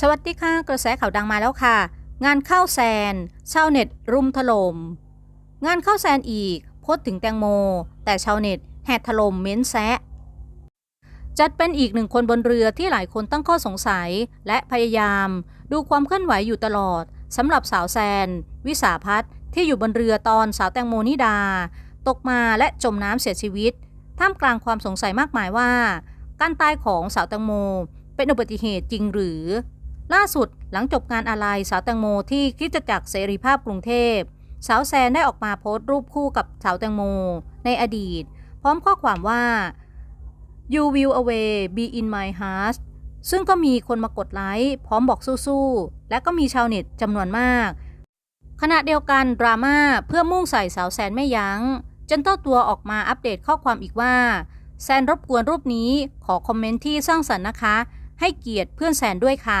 สวัสดีค่ะ กระแสข่าวดังมาแล้วค่ะ งานเข้าแซนชาวเน็ตรุมถลม่มงานเข้าแซนอีกโพสถึงแตงโม แต่ชาวเน็ตแหดถล่มเม้นแซะจัดเป็นอีกหนึ่งคนบนเรือที่หลายคนตั้งข้อสงสัยและพยายาม ดูความเคลื่อนไหวอยู่ตลอดสำหรับสาวแซน วิสาพัฒน์ที่อยู่บนเรือตอนสาวแตงโมนิดา ตกมาและจมน้ำเสียชีวิต ท่ามกลางความสงสัยมากมายว่า การตายของสาวแตงโม เป็นอุบัติเหตุจริงหรือ ล่าสุดหลังจบงานอาลัยสาวแตงโมที่คริสตจักเสรีภาพกรุงเทพ สาวแซนได้ออกมาโพสต์รูปคู่กับสาวแตงโม ในอดีต พร้อมข้อความว่า you will away be in my heart ซึ่งก็มีคนมากดไลค์พร้อมบอกสู้ๆ และก็มีชาวเน็ตจำนวนมาก ขณะเดียวกันดราม่าเพื่อมุ่งใส่สาวแซนไม่ยัง้ง จนเต้าตัวออกมาอัปเดตข้อความอีกว่า แซนรบกวนรูปนี้ขอคอมเมนต์ที่สร้างสรรค์นะคะ ให้เกียรติเพื่อนแซนด้วยค่ะ